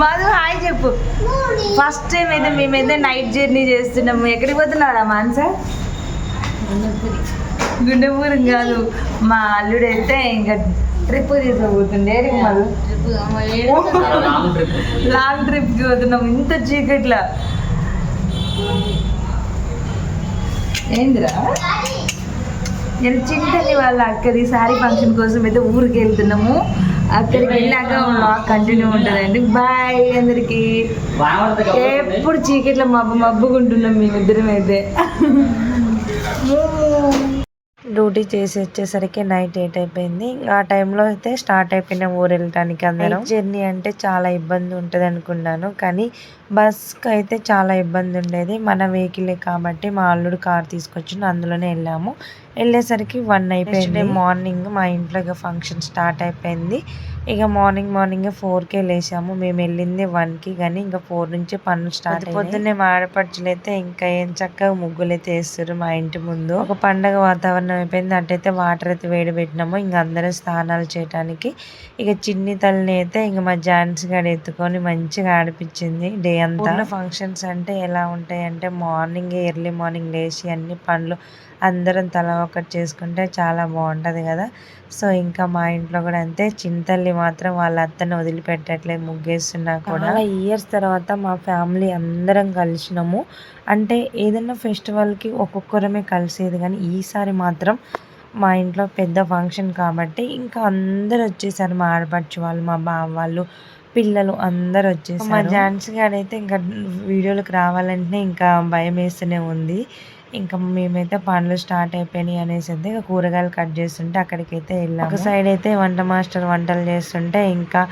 Madhu hi చెప్పు. First time అయితే మేమైతే నైట్ జర్నీ చేస్తున్నాము ఎక్కడికి పోతున్నారా మాన్సా? గుండెపూరం కాదు. మా అల్లుడు అయితే ఇంకా ట్రిప్ తీసుకోబోతుండే మధు? లాంగ్ ట్రిప్కి పోతున్నాం. ఇంత చీకట్లా. ఏందిరా? నేను చింతల్లి వాళ్ళ అక్కడి సారీ ఫంక్షన్ కోసం అయితే ఊరికి వెళ్తున్నాము. అక్కడికి వెళ్ళాక బ్లాగ్ కంటిన్యూ ఉంటుందండి. బాయ్ అందరికి. ఎప్పుడు చీకట్లో మబ్బు మబ్బుకుంటున్నాం మేమిద్దరం అయితే. డ్యూటీ చేసి వచ్చేసరికి నైట్ ఎయిట్ అయిపోయింది. ఆ టైంలో అయితే స్టార్ట్ అయిపోయిన ఊరు వెళ్ళటానికి అందరం. జర్నీ అంటే చాలా ఇబ్బంది ఉంటుంది అనుకున్నాను. కానీ బస్కి అయితే చాలా ఇబ్బంది ఉండేది. మన వెహికలే కాబట్టి మా అల్లుడు కార్ తీసుకొచ్చి అందులోనే వెళ్ళాము. వెళ్ళేసరికి వన్ అయిపోయింది. మార్నింగ్ మా ఇంట్లో ఇక ఫంక్షన్ స్టార్ట్ అయిపోయింది. ఇక మార్నింగ్ మార్నింగ్ ఫోర్కే లేసాము మేము వెళ్ళింది వన్కి కానీ ఇంకా ఫోర్ నుంచి పనులు స్టార్ట్ పొద్దున్నే మా ఆడపడుచులు అయితే ఇంకా ఏం చక్కగా ముగ్గులు అయితే వేస్తారు మా ఇంటి ముందు. ఒక పండగ వాతావరణం అయిపోయింది. అటైతే వాటర్ అయితే వేడి పెట్టినాము ఇంకా అందరం స్నానాలు చేయడానికి ఇక చిన్ని తల్లిని అయితే ఇంక మా జాన్స్ గారు ఎత్తుకొని మంచిగా ఆడిపించింది డే అంతా. ఫంక్షన్స్ అంటే ఎలా ఉంటాయి అంటే మార్నింగ్ ఎర్లీ మార్నింగ్ లేచి అన్ని పనులు అందరం తల ఒకటి చేసుకుంటే చాలా బాగుంటుంది కదా. సో ఇంకా మా ఇంట్లో కూడా అంతే. చింతల్లి మాత్రం వాళ్ళ అత్తని వదిలిపెట్టట్లేదు ముగ్గేస్తున్నా కూడా. ఇయర్స్ తర్వాత మా ఫ్యామిలీ అందరం కలిసినాము. అంటే ఏదైనా ఫెస్టివల్కి ఒక్కొక్కరమే కలిసేది కానీ ఈసారి మాత్రం మా ఇంట్లో పెద్ద ఫంక్షన్ కాబట్టి ఇంకా అందరు వచ్చేసారు. మా ఆడపడుచు వాళ్ళు మా బావ వాళ్ళు పిల్లలు అందరు వచ్చేసారు. మా ఝాన్సీ గాడైతే ఇంకా వీడియోలకు రావాలంటే ఇంకా భయం వేస్తూనే ఉంది. ఇంకా మేమైతే పనులు స్టార్ట్ అయిపోయినాయి అనేసి అయితే ఇక కూరగాయలు కట్ చేస్తుంటే అక్కడికైతే వెళ్ళాము. ఒక సైడ్ అయితే వంట మాస్టర్ వంటలు చేస్తుంటే ఇంకా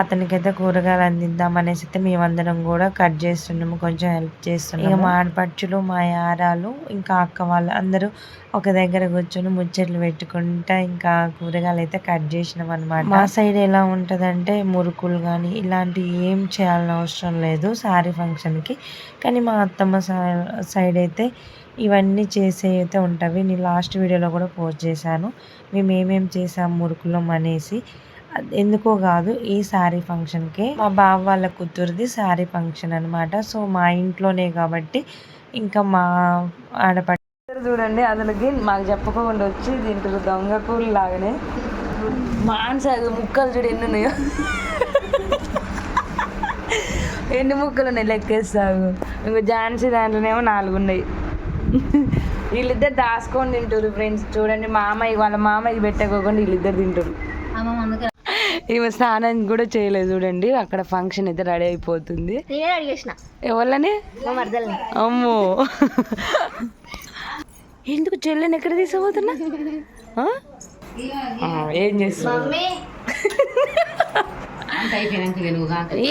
అతనికైతే కూరగాయలు అందిద్దాం అనేసి అయితే మేమందరం కూడా కట్ చేస్తున్నాము కొంచెం హెల్ప్ చేస్తున్నాము. ఇక మా ఆడపడుచులు మా యారాలు ఇంకా అక్క వాళ్ళు అందరూ ఒక దగ్గర కూర్చొని ముచ్చట్లు పెట్టుకుంటా ఇంకా కూరగాయలు అయితే కట్ చేసినాం అనమాట మా సైడ్ ఎలా ఉంటుందంటే మురుకులు కానీ ఇలాంటివి ఏం చేయాలని అవసరం లేదు శారీ ఫంక్షన్కి. కానీ మా అత్తమ్మ సైడ్ అయితే ఇవన్నీ చేసే అయితే ఉంటాయి నేను లాస్ట్ వీడియోలో కూడా పోస్ట్ చేశాను. మేము ఏమేమి చేసాం మురుకులం అనేసి. ఎందుకో కాదు ఈ శారీ ఫంక్షన్కే మా బావ వాళ్ళ కూతురుది శారీ ఫంక్షన్ అనమాట సో మా ఇంట్లోనే కాబట్టి ఇంకా మా ఆడపడ చూడండి అందులోకి మాకు చెప్పకుండా వచ్చి దీంట్లో దొంగ కూలు లాగానే మాన్సాగు ముక్కలు చూడు ఎన్ని ఉన్నాయో. ఎన్ని ముక్కలు ఉన్నాయి లెక్కేస్తాగు ఇంకో ఝాన్సీ దాంట్లోనేమో నాలుగు ఉన్నాయి. వీళ్ళిద్దరు దాచుకొని తింటారు ఫ్రెండ్స్ చూడండి మామయ్య వాళ్ళ మామయ్య పెట్టకోకుండా వీళ్ళిద్దరు తింటారు ఈమె స్నానం కూడా చేయలేదు చూడండి. అక్కడ ఫంక్షన్ అయితే రెడీ అయిపోతుంది. ఎవరిని అమ్మో. ఎందుకు చెల్లెని ఎక్కడ తీసుకుపోతున్నా? ఆ? ఆ, ఏం చేస్తున్నా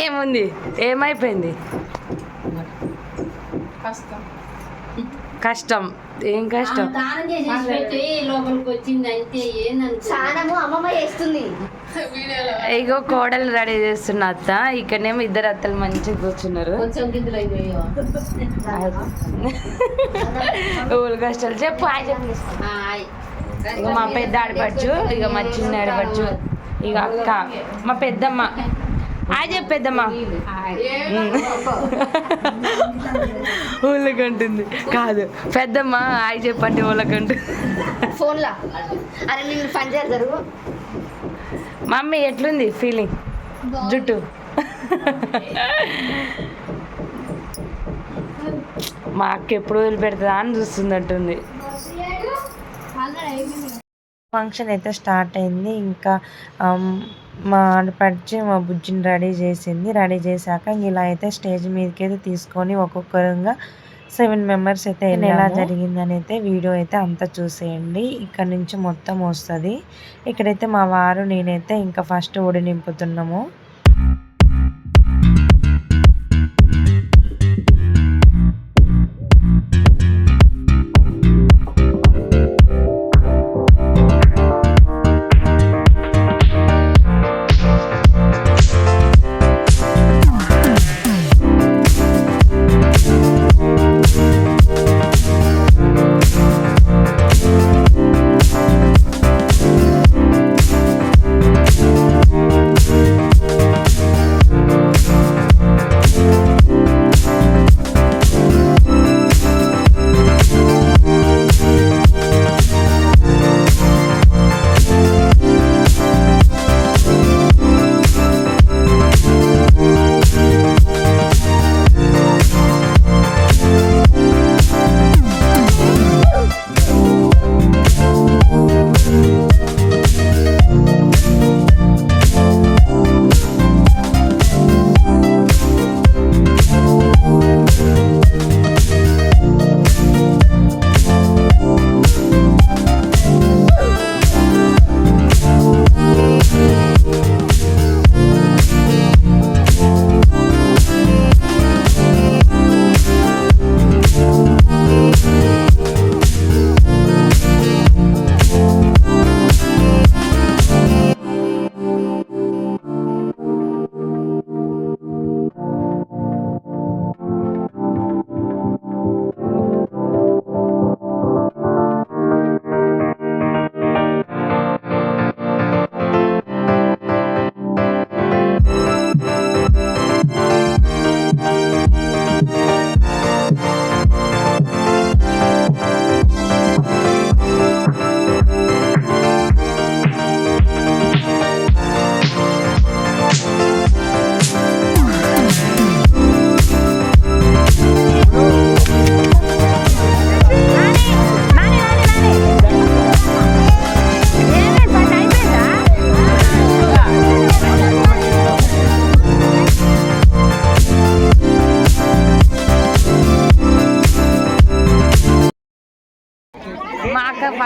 ఏముంది? ఏమైపోయింది? కష్టం. ఏం కష్టం? స్నానము అమ్మమ్మ చేస్తుంది. ఇగో కోడలు రెడీ చేస్తున్న అత్త. ఇక్కడనేమో ఇద్దరు అత్తలు మంచిగా కూర్చున్నారు. ఊరు కష్టాలు. చెప్పు ఇక మా పెద్ద ఆడపడుచు ఇక మా చిన్న ఆడపడుచు. ఇక అక్క మా పెద్దమ్మ. హాయ్ ఊళ్ళకంటుంది. కాదు పెద్దమ్మ హాయ్ చెప్పండి ఊళ్ళకంటుంది ఫోన్లా? అరే నేను పని జరుగు మమ్మీ ఎట్లుంది ఫీలింగ్ జుట్టు. మా అక్క ఎప్పుడు వదిలిపెడుతుందా అని చూస్తున్నట్టుంది ఫంక్షన్ అయితే స్టార్ట్ అయింది. ఇంకా మా ఆడపడిచి మా బుజ్జిని రెడీ చేసింది. రెడీ చేశాక ఇలా అయితే స్టేజ్ మీదకి అయితే తీసుకొని ఒక్కొక్కరుగా సెవెన్ మెంబర్స్ అయితే ఎలా జరిగిందని అయితే వీడియో అయితే అంతా చూసేయండి. ఇక్కడ నుంచి మొత్తం వస్తుంది. ఇక్కడైతే మా వారు నేనైతే ఇంకా ఫస్ట్ ఒడి నింపుతున్నాము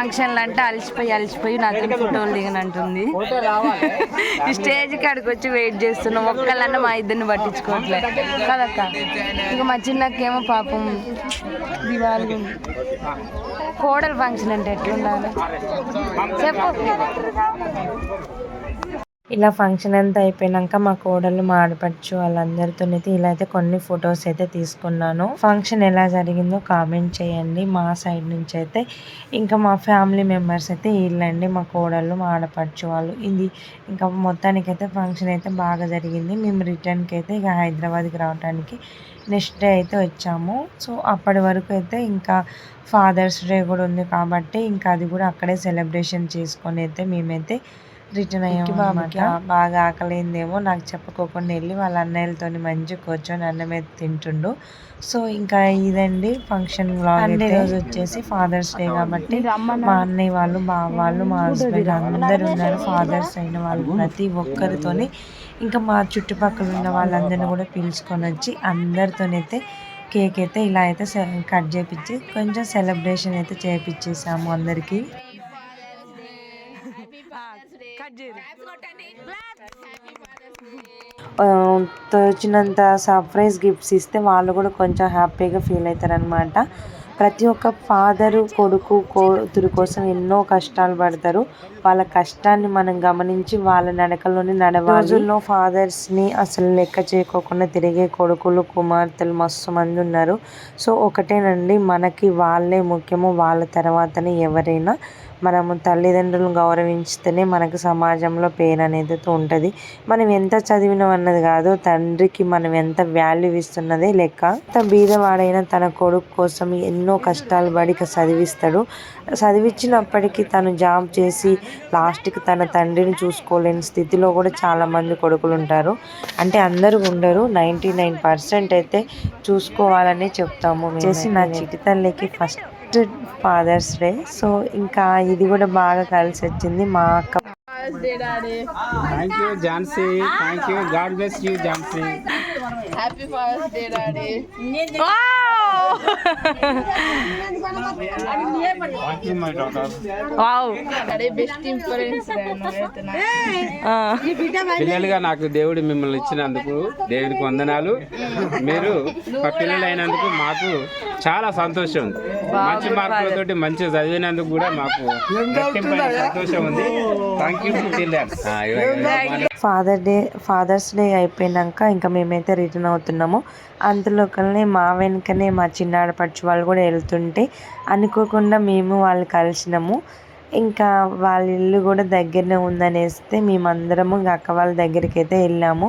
ఫంక్షన్లు అంటే అలసిపోయి అలసిపోయి నాతో ఫోటోలు దిగనంటుంది ఈ స్టేజ్ కాడికి వచ్చి వెయిట్ చేస్తున్నాం. ఒక్కళ్ళన్నా మా ఇద్దరిని పట్టించుకోవట్లే. కదక్క ఇంకా మా చిన్నకేమో పాపం దివాళి కోడలు ఫంక్షన్ అంటే ఎట్లుండాలి? చెప్పు. ఇలా ఫంక్షన్ అంతా అయిపోయినాక మా కోడలు మా ఆడపడుచు వాళ్ళందరితో అయితే ఇలా అయితే కొన్ని ఫొటోస్ అయితే తీసుకున్నాను. ఫంక్షన్ ఎలా జరిగిందో కామెంట్ చేయండి. మా సైడ్ నుంచి అయితే ఇంకా మా ఫ్యామిలీ మెంబర్స్ అయితే వీళ్ళండి మా కోడళ్ళు మా ఆడపడుచు వాళ్ళు. ఇది ఇంకా మొత్తానికి అయితే ఫంక్షన్ అయితే బాగా జరిగింది. మేము రిటర్న్కి అయితే ఇక హైదరాబాద్కి రావడానికి నెక్స్ట్ డే అయితే వచ్చాము. సో అప్పటి వరకు అయితే ఇంకా ఫాదర్స్ డే కూడా ఉంది కాబట్టి ఇంకా అది కూడా అక్కడే సెలబ్రేషన్ చేసుకొని అయితే మేమైతే రిటర్న్ అయ్యాము బాబుకి బాగా ఆకలిందేమో నాకు చెప్పుకోకుండా వెళ్ళి వాళ్ళ అన్నయ్యలతో మంచిగా కూర్చొని అన్నం అయితే తింటుండు. సో ఇంకా ఇదండి ఫంక్షన్ వ్లాగ్ రోజు వచ్చేసి ఫాదర్స్ డే కాబట్టి మా అన్నయ్య వాళ్ళు బావ వాళ్ళు మా హస్బెండ్ అందరు ఉన్నారు. ఫాదర్స్ అయిన వాళ్ళు ప్రతి ఒక్కరితోని. ఇంకా మా చుట్టుపక్కల ఉన్న వాళ్ళందరిని కూడా పిలుచుకొని వచ్చి అందరితోనైతే కేక్ అయితే ఇలా అయితే కట్ చేపించి కొంచెం సెలబ్రేషన్ అయితే చేపించేసాము అందరికీ. వచ్చినంత సర్ప్రైజ్ గిఫ్ట్స్ ఇస్తే వాళ్ళు కూడా కొంచెం హ్యాపీగా ఫీల్ అవుతారు అనమాట ప్రతి ఒక్క ఫాదరు కొడుకు కూతురు కోసం ఎన్నో కష్టాలు పడతారు. వాళ్ళ కష్టాన్ని మనం గమనించి వాళ్ళ నడకలోని నడవాలి. రోజుల్లో ఫాదర్స్ని అసలు లెక్క చేయకోకుండా తిరిగే కొడుకులు కుమార్తెలు మస్తు మంది ఉన్నారు. సో ఒకటేనండి మనకి వాళ్ళే ముఖ్యము వాళ్ళ తర్వాతనే ఎవరైనా. మనము తల్లిదండ్రులను గౌరవించితేనే మనకు సమాజంలో పేరు అనేది ఉంటుంది. మనం ఎంత చదివినాం అన్నది కాదు తండ్రికి మనం ఎంత వాల్యూ ఇస్తున్నదే లెక్క. ఎంత బీదవాడైనా తన కొడుకు కోసం ఎన్నో కష్టాలు పడి చదివిస్తాడు. చదివించినప్పటికీ తను జాబ్ చేసి లాస్ట్కి తన తండ్రిని చూసుకోలేని స్థితిలో కూడా చాలామంది కొడుకులు ఉంటారు. అంటే అందరూ ఉండరు. నైంటీ నైన్ పర్సెంట్ అయితే చూసుకోవాలని చెప్తాము. చేసి నా చిటి తల్లికి ఫస్ట్ ఫాదర్స్ డే. సో ఇంకా ఇది కూడా బాగా కలిసి వచ్చింది మా అక్క. Thank you Jhansi thank you God bless you Jhansi happy father's day daddy. పిల్లలుగా నాకు. దేవుడు మిమ్మల్ని ఇచ్చినందుకు దేవుడికి వందనాలు. మీరు మా పిల్లలు అయినందుకు మాకు చాలా సంతోషం. ఉంది మంచి మార్కులతోటి మంచిగా చదివినందుకు కూడా మాకు సంతోషం ఉంది. Thank you father day father's day అయిపోయినాక ఇంకా మేమైతే రిటర్న్ అవుతున్నాము. అందులోకల్నే మా వెనుకనే మా చిన్నాడపడుచు వాళ్ళు కూడా వెళ్తుంటే అనుకోకుండా మేము వాళ్ళు కలిసినాము. ఇంకా వాళ్ళ ఇల్లు కూడా దగ్గరనే ఉందనేస్తే మేమందరము ఇంకా అక్క వాళ్ళ దగ్గరికి అయితే వెళ్ళాము.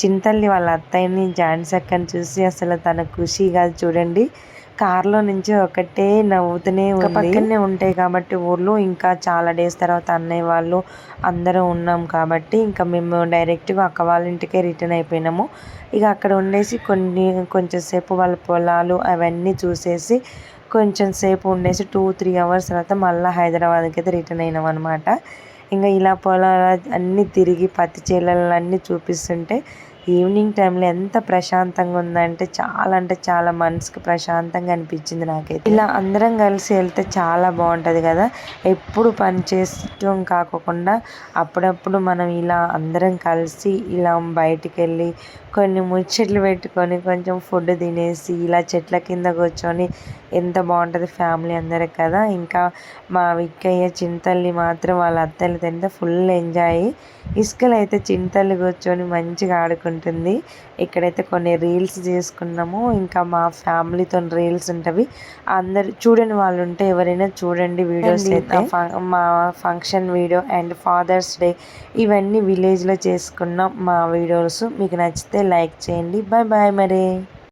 చింతల్లి వాళ్ళ అత్తయ్యని ఝాన్సీ అక్కని చూసి అసలు తన ఖుషి కాదు చూడండి. కార్లో నుంచి ఒకటే నవ్వుతూనే ఉంది. పక్కనే ఉంటాయి కాబట్టి ఊర్లో ఇంకా చాలా డేస్ తర్వాత అన్నయ్య వాళ్ళు అందరం ఉన్నాం కాబట్టి ఇంకా మేము డైరెక్ట్గా అక్క వాళ్ళ ఇంటికే రిటర్న్ అయిపోయినాము. ఇక అక్కడ ఉండేసి కొన్ని కొంచెం సేపు వాళ్ళ పొలాలు అవన్నీ చూసేసి కొంచెం సేపు ఉండేసి టూ త్రీ అవర్స్ తర్వాత మళ్ళీ హైదరాబాద్కి అయితే రిటర్న్ అయినాం అనమాట ఇంకా ఇలా పొలాలు అన్నీ తిరిగి పత్తి చేలలు అన్నీ చూపిస్తుంటే ఈవినింగ్ టైంలో ఎంత ప్రశాంతంగా ఉందంటే చాలా అంటే చాలా మనసుకి ప్రశాంతంగా అనిపించింది నాకైతే. ఇలా అందరం కలిసి వెళ్తే చాలా బాగుంటుంది కదా. ఎప్పుడు పని చేస్తూ కాకుండా అప్పుడప్పుడు మనం ఇలా అందరం కలిసి ఇలా బయటికి వెళ్ళి కొన్ని ముచ్చట్లు పెట్టుకొని కొంచెం ఫుడ్ తినేసి ఇలా చెట్ల కింద కూర్చొని ఎంత బాగుంటుంది ఫ్యామిలీ అందరికి కదా. ఇంకా మా విక్కయ్య చింతల్లి మాత్రం వాళ్ళ అత్తలు తింటే ఫుల్ ఎంజాయ్. ఇసుకలు అయితే చింతల్లి కూర్చొని మంచిగా ఆడుకుంటుంది. ఇక్కడైతే కొన్ని రీల్స్ చేసుకున్నాము. ఇంకా మా ఫ్యామిలీతో రీల్స్ ఉంటవి. అందరు చూడని వాళ్ళు ఉంటే ఎవరైనా చూడండి వీడియోస్ అయితే. మా function video and father's day ఇవన్నీ విలేజ్లో చేసుకున్నాం మా వీడియోస్. మీకు నచ్చితే లైక్ చేయండి బాయ్ బాయ్ మరి